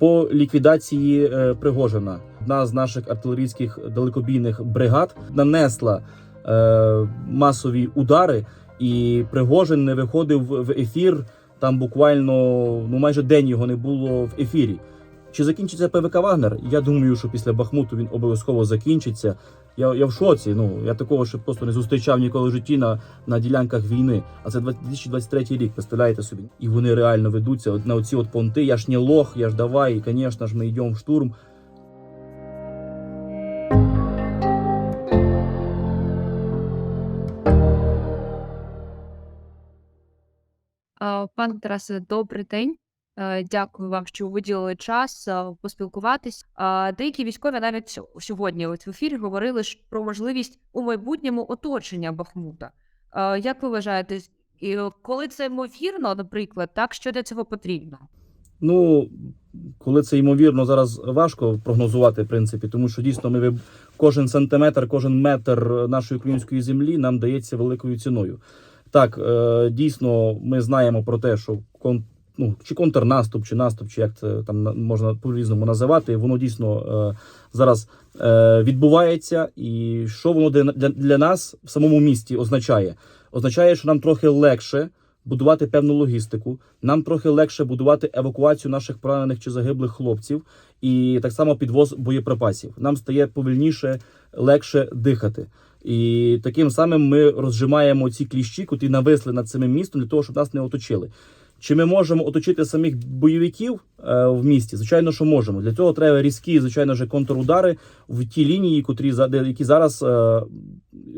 По ліквідації е, Пригожина одна з наших артилерійських далекобійних бригад нанесла е, масові удари, і Пригожин не виходив в ефір. Там буквально ну майже день його не було в ефірі. Чи закінчиться ПВК Вагнер? Я думаю, що після Бахмуту він обов'язково закінчиться. Я, я в шоці. Ну я такого ще просто не зустрічав ніколи в житті на, на ділянках війни. А це 2023 рік. Представляєте собі? І вони реально ведуться на оці от понти. Я ж не лох, я ж давай, і, звісно ж, ми йдемо в штурм. Пане Тарасе, добрий день. Е, Дякую вам, що виділили час е, поспілкуватись. Деякі військові навіть сьогодні от в ефірі говорили про можливість у майбутньому оточення Бахмута. Е, Як ви вважаєте, коли це ймовірно, наприклад, так що для цього потрібно? Ну, коли це ймовірно, зараз важко прогнозувати, в принципі, тому що дійсно ми кожен сантиметр, кожен метр нашої української землі нам дається великою ціною. Так, дійсно, ми знаємо про те, що ну, чи контрнаступ, чи наступ, чи як це там можна по-різному називати, воно дійсно е, зараз е, відбувається. І що воно для, для, нас в самому місті означає? Означає, що нам трохи легше будувати певну логістику. Нам трохи легше будувати евакуацію наших поранених чи загиблих хлопців, і так само підвоз боєприпасів. Нам стає повільніше, легше дихати. І таким самим ми розжимаємо ці кліщі, котрі нависли над самим містом для того, щоб нас не оточили. Чи ми можемо оточити самих бойовиків е, в місті? Звичайно, що можемо. Для цього треба різкі, звичайно ж, контрудари в ті лінії, котрі які зараз е,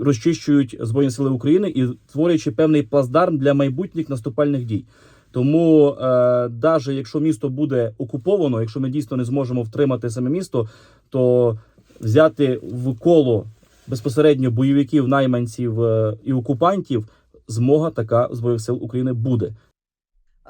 розчищують Збройні Сили України і створюючи певний плацдарм для майбутніх наступальних дій. Тому, е, навіть якщо місто буде окуповано, якщо ми дійсно не зможемо втримати саме місто, то взяти в коло безпосередньо бойовиків, найманців е, і окупантів, змога така збройних сил України буде.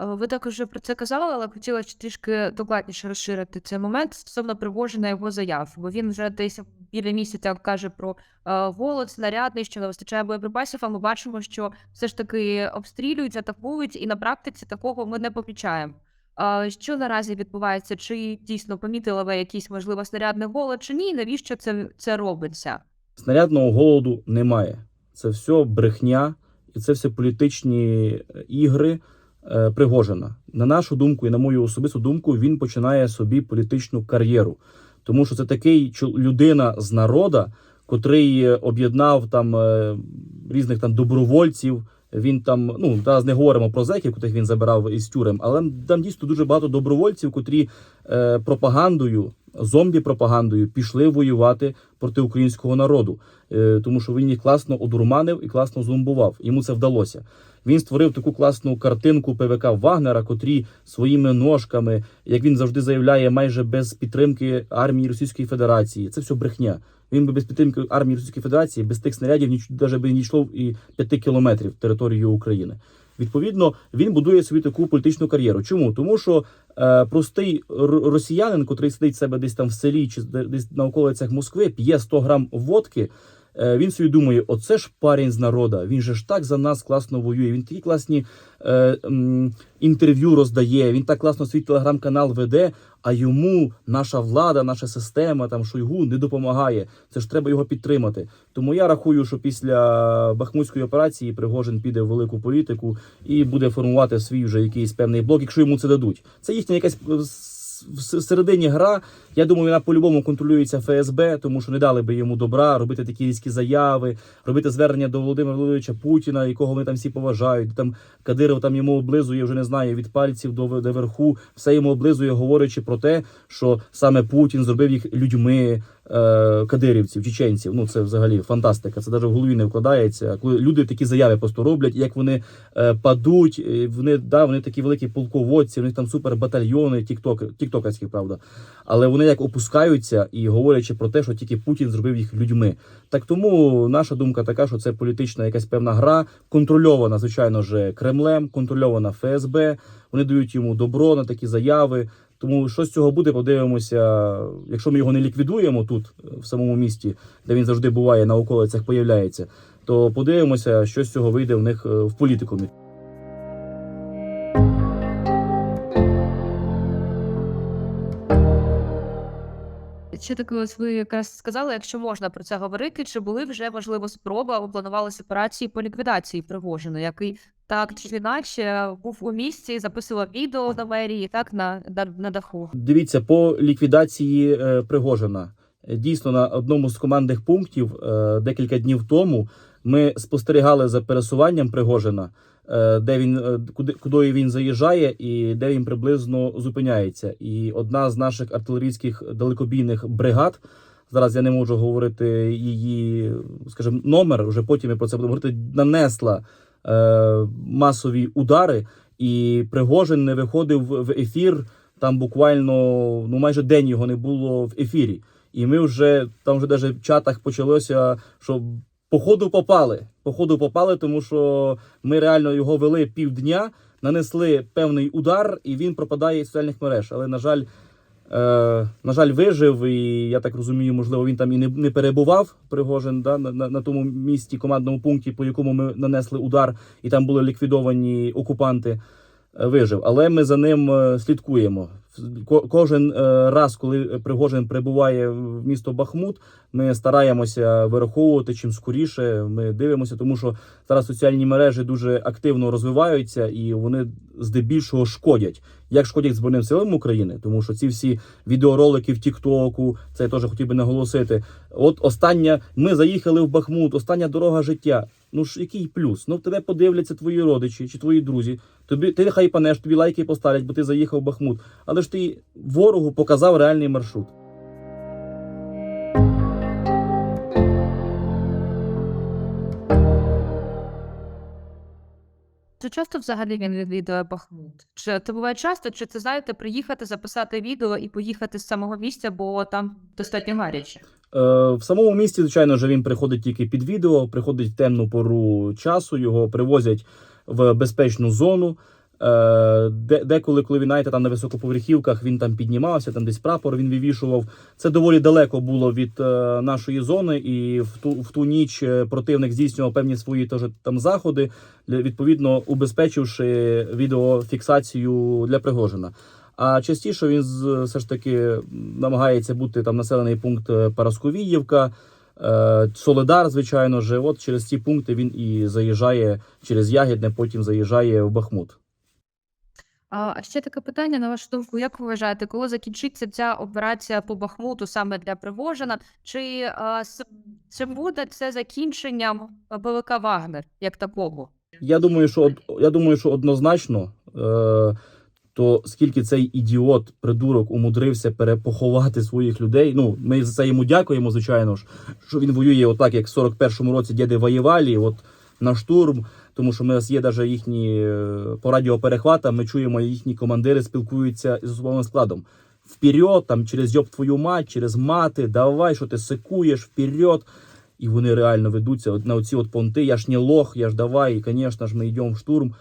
Е, Ви також вже про це казали, але хотіла трішки докладніше розширити цей момент стосовно Пригожина його заяв, бо він вже десь біля місяця каже про е, голод, снарядний, що не вистачає боєприпасів. А ми бачимо, що все ж таки обстрілюють, атакують, і на практиці такого ми не помічаємо. Е, Що наразі відбувається? Чи дійсно помітили ви якийсь можливо снарядний голод, чи ні? Навіщо це, це робиться? Снарядного голоду немає. Це все брехня, і це все політичні ігри Пригожина. На нашу думку і на мою особисту думку, він починає собі політичну кар'єру, тому що це такий людина з народа, котрий е, об'єднав там е, різних там добровольців. Він там, ну зараз не говоримо про зеків, котрих він забирав із тюрем, але там дійсно дуже багато добровольців, котрі е, пропагандою, зомбі-пропагандою пішли воювати проти українського народу, е, тому що він їх класно одурманив і класно зомбував. Йому це вдалося. Він створив таку класну картинку ПВК Вагнера, котрі своїми ножками, як він завжди заявляє, майже без підтримки армії Російської Федерації. Це все брехня. Він би без підтримки армії Російської Федерації, без тих снарядів ніч навіть би не йшло і п'яти кілометрів територією України. Відповідно, він будує собі таку політичну кар'єру. Чому? Тому що е, простий росіянин, котрий сидить себе десь там в селі чи десь на околицях Москви, п'є 100 грам водки. Е, Він собі думає, оце ж парень з народа. Він же ж так за нас класно воює. Він такі класні е, м, інтерв'ю роздає. Він так класно свій телеграм-канал веде. А йому наша влада, наша система, там Шойгу не допомагає. Це ж треба його підтримати. Тому я рахую, що після Бахмутської операції Пригожин піде в велику політику і буде формувати свій вже якийсь певний блок, якщо йому це дадуть. Це їхня якась е, в середині гра. Я думаю, вона по-любому контролюється ФСБ, тому що не дали би йому добра робити такі різкі заяви, робити звернення до Володимира Володимировича Путіна, якого вони там всі поважають. Там Кадиров там йому облизує, вже не знаю, від пальців до, до верху. Все йому облизує, говорячи про те, що саме Путін зробив їх людьми. Е, Кадирівців, чеченців, ну це взагалі фантастика. Це навіть в голові не вкладається. Коли люди такі заяви просто роблять, як вони е, падуть, вони да, вони такі великі полководці, них там супер батальйони, тікток, тіктокерські, правда. Але вони як опускаються і говорячи про те, що тільки Путін зробив їх людьми. Так тому наша думка така, що це політична якась певна гра, контрольована, звичайно ж, Кремлем, контрольована ФСБ. Вони дають йому добро на такі заяви. Тому що з цього буде, подивимося. Якщо ми його не ліквідуємо тут, в самому місті, де він завжди буває на околицях, появляється, то подивимося, що з цього вийде в них е, в політикумі. Ще таке, ось ви якраз сказали, якщо можна про це говорити, чи були вже можливо спроби або планувалися операції по ліквідації Пригожина, який так чи інакше був у місці, записував відео на мерії, так на, на, на даху. Дивіться, по ліквідації е, Пригожина. Дійсно, на одному з командних пунктів е, декілька днів тому ми спостерігали за пересуванням Пригожина, е, де він е, куди, куди він заїжджає і де він приблизно зупиняється. І одна з наших артилерійських далекобійних бригад. Зараз я не можу говорити її, скажімо, номер. Вже потім ми про це будемо говорити. Нанесла е, масові удари, і Пригожин не виходив в ефір там буквально ну майже день його не було в ефірі. І ми вже там вже навіть в чатах почалося, що походу попали. Походу попали, тому що ми реально його вели півдня, нанесли певний удар, і він пропадає із соціальних мереж. Але на жаль. Е, на жаль, вижив, і я так розумію, можливо, він там і не, не перебував Пригожин да, на, на, на тому місці, командному пункті, по якому ми нанесли удар, і там були ліквідовані окупанти. Вижив, але ми за ним е, слідкуємо. Кожен е, раз, коли Пригожин прибуває в місто Бахмут, ми стараємося вираховувати чим скоріше. Ми дивимося, тому що зараз соціальні мережі дуже активно розвиваються і вони здебільшого шкодять. Як шкодять Збройним силам України, тому що ці всі відеоролики в Тіктоку, це я теж хотів би наголосити. От остання, ми заїхали в Бахмут, остання дорога життя. Ну ж який плюс? Ну в тебе подивляться твої родичі чи твої друзі. Тобі ти хай панеш, тобі лайки поставлять, бо ти заїхав Бахмут. Але ж ти ворогу показав реальний маршрут. Чи часто взагалі він відвідує Бахмут? Чи це буває часто, чи це знаєте, приїхати, записати відео і поїхати з самого місця, бо там достатньо гаряче? Е, в самому місті, звичайно ж, він приходить тільки під відео, приходить в темну пору часу, його привозять в безпечну зону. Е, деколи, коли він знаєте, там на високоповерхівках він там піднімався, там десь прапор він вивішував. Це доволі далеко було від е, нашої зони, і в ту в ту ніч противник здійснював певні свої теж там заходи, відповідно убезпечивши відеофіксацію для Пригожина. А частіше він все ж таки намагається бути там населений пункт е, Парасковіївка, е, Солидар, звичайно ж. От через ці пункти він і заїжджає через Ягідне, потім заїжджає в Бахмут. А ще таке питання, на вашу думку, як ви вважаєте, коли закінчиться ця операція по Бахмуту саме для Пригожина? Чи, чи буде це закінченням БВК Вагнер як такого? Я думаю, що я думаю, що однозначно. Е, то скільки цей ідіот, придурок, умудрився перепоховати своїх людей. Ну, ми за це йому дякуємо, звичайно ж, що він воює отак, як в 41-му році діди воювали, от на штурм. Тому що в нас є навіть їхні е, по радіоперехватам, ми чуємо, їхні командири спілкуються з особовим складом. Вперед, там через йоб твою мать, через мати, давай, що ти секуєш, вперед. І вони реально ведуться на оці от понти. Я ж не лох, я ж давай, і, звісно ж, ми йдемо в штурм.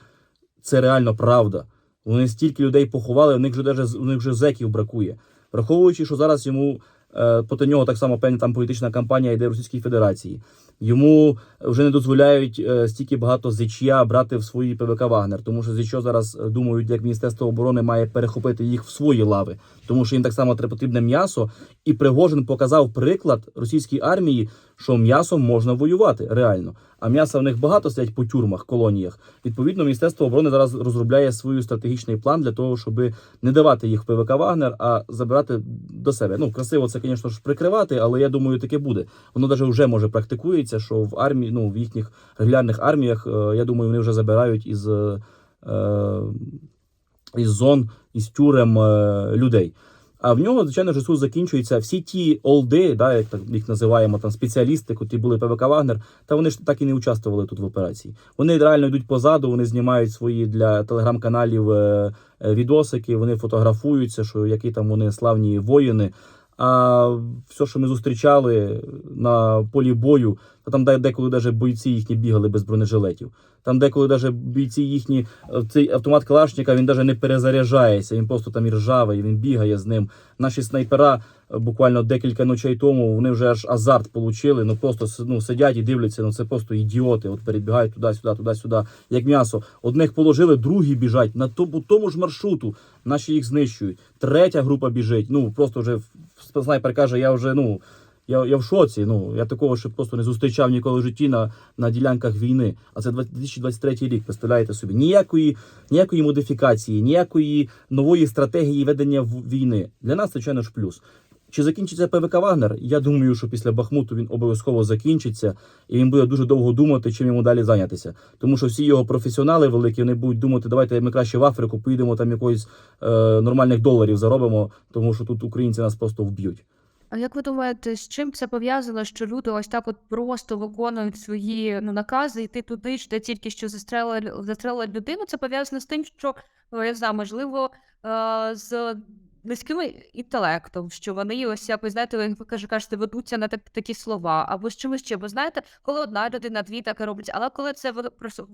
Це реально правда. Вони стільки людей поховали, у них вже даже у них вже зеків бракує. Враховуючи, що зараз йому е, проти нього так само певна там політична кампанія йде в Російській Федерації. Йому вже не дозволяють е, стільки багато зечя брати в свої ПВК Вагнер, тому що зечо зараз е, думають, як Міністерство оборони має перехопити їх в свої лави, тому що їм так само треба потрібне м'ясо. І Пригожин показав приклад російській армії, що м'ясом можна воювати реально. А м'яса в них багато сидять по тюрмах, колоніях. Відповідно, Міністерство оборони зараз розробляє свій стратегічний план для того, щоб не давати їх ПВК Вагнер, а забирати до себе. Ну красиво це, звісно ж, прикривати, але я думаю, таке буде. Воно навіть вже може практикується, що в армії, ну в їхніх регулярних арміях, е, я думаю, вони вже забирають із, е, із зон, із тюрем е, людей. А в нього, звичайно ж, Ісус закінчується. Всі ті олди, да, як так їх називаємо, там спеціалісти, які були ПВК Вагнер, та вони ж так і не участвували тут в операції. Вони реально йдуть позаду, вони знімають свої для телеграм-каналів е, е, відосики, вони фотографуються, що які там вони славні воїни. А все, що ми зустрічали на полі бою, то там деколи навіть бойці їхні бігали без бронежилетів. Там деколи навіть бійці їхні, е, цей автомат Калашника, він навіть не перезаряджається, він просто там і ржавий, він бігає з ним. Наші снайпера е, буквально декілька ночей тому вони вже аж азарт получили. Ну просто ну, сидять і дивляться. Ну це просто ідіоти. От перебігають туди-сюди, туди-сюди, як м'ясо. Одних положили, другі біжать на тому ж маршруту. Наші їх знищують. Третя група біжить. Ну просто вже снайпер каже, я вже ну. Я, я в шоці. Ну я такого ще просто не зустрічав ніколи в житті на, на ділянках війни. А це 2023 рік. Представляєте собі ніякої, ніякої модифікації, ніякої нової стратегії ведення війни. Для нас, звичайно ж, плюс. Чи закінчиться ПВК Вагнер? Я думаю, що після Бахмуту він обов'язково закінчиться, і він буде дуже довго думати, чим йому далі зайнятися. Тому що всі його професіонали великі вони будуть думати, давайте ми краще в Африку поїдемо там якоїсь е, нормальних доларів заробимо, тому що тут українці нас просто вб'ють. А як ви думаєте, з чим це пов'язано, що люди ось так от просто виконують свої ну, накази, йти туди, ж, де тільки що застрелили, застрелили людину? Це пов'язано з тим, що ну, я знаю, можливо, е, з низьким інтелектом, що вони ось якось знаєте, ви каже, кажете, ведуться на так, такі слова, або з чимось ще. Бо знаєте, коли одна людина, дві таке роблять, але коли це просто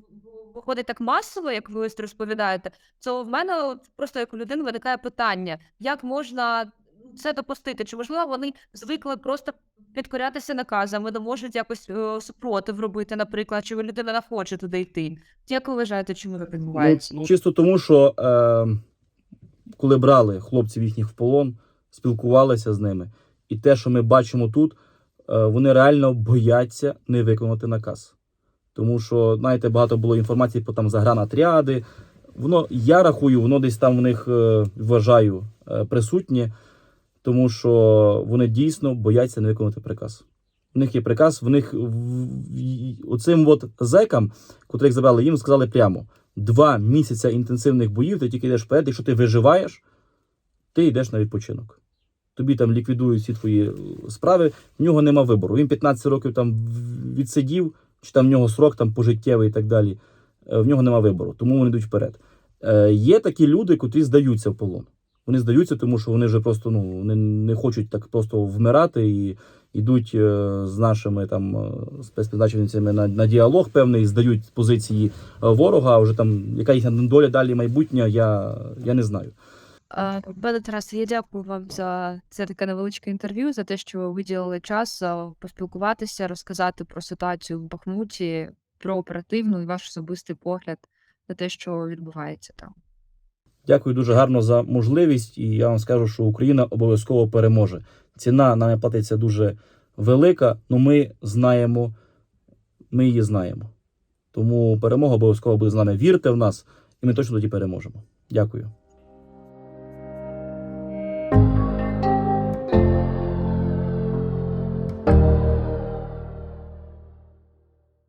виходить так масово, як ви ось розповідаєте, то в мене просто як у людини виникає питання, як можна це допустити? Чи можливо вони звикли просто підкорятися наказам, не можуть якось е, супротив робити, наприклад, чи людина не хоче туди йти? Як ви вважаєте, чому це відбувається? Ну, чисто тому, що е, коли брали хлопців їхніх в полон, спілкувалися з ними, і те, що ми бачимо тут, е, вони реально бояться не виконати наказ. Тому що, знаєте, багато було інформації про там загранатряди. Воно, я рахую, воно десь там в них е, вважаю е, присутнє, тому що вони дійсно бояться не виконати приказ. У них є приказ, в них оцим от зекам, котрих забрали, їм сказали прямо: два місяці інтенсивних боїв, ти тільки йдеш вперед, якщо ти виживаєш, ти йдеш на відпочинок. Тобі там ліквідують всі твої е, справи, в нього нема вибору. Він 15 років там відсидів, чи там в нього срок там пожиттєвий і так далі. Е, В нього нема вибору, тому вони йдуть вперед. Е, Є такі люди, котрі здаються в полон. Вони здаються, тому що вони вже просто ну, вони не хочуть так просто вмирати і йдуть е, з нашими там е, спецпризначенцями на, на діалог певний, здають позиції е, ворога. А вже там яка їхня доля далі майбутнє, я, я не знаю. Пане Тарасе, я дякую вам за це таке невеличке інтерв'ю, за те, що ви виділили час поспілкуватися, розказати про ситуацію в Бахмуті, про оперативну і ваш особистий погляд на те, що відбувається там. Дякую дуже гарно за можливість, і я вам скажу, що Україна обов'язково переможе. Ціна нам платиться дуже велика, але ми знаємо, ми її знаємо. Тому перемога обов'язково буде з нами. Вірте в нас, і ми точно тоді переможемо. Дякую.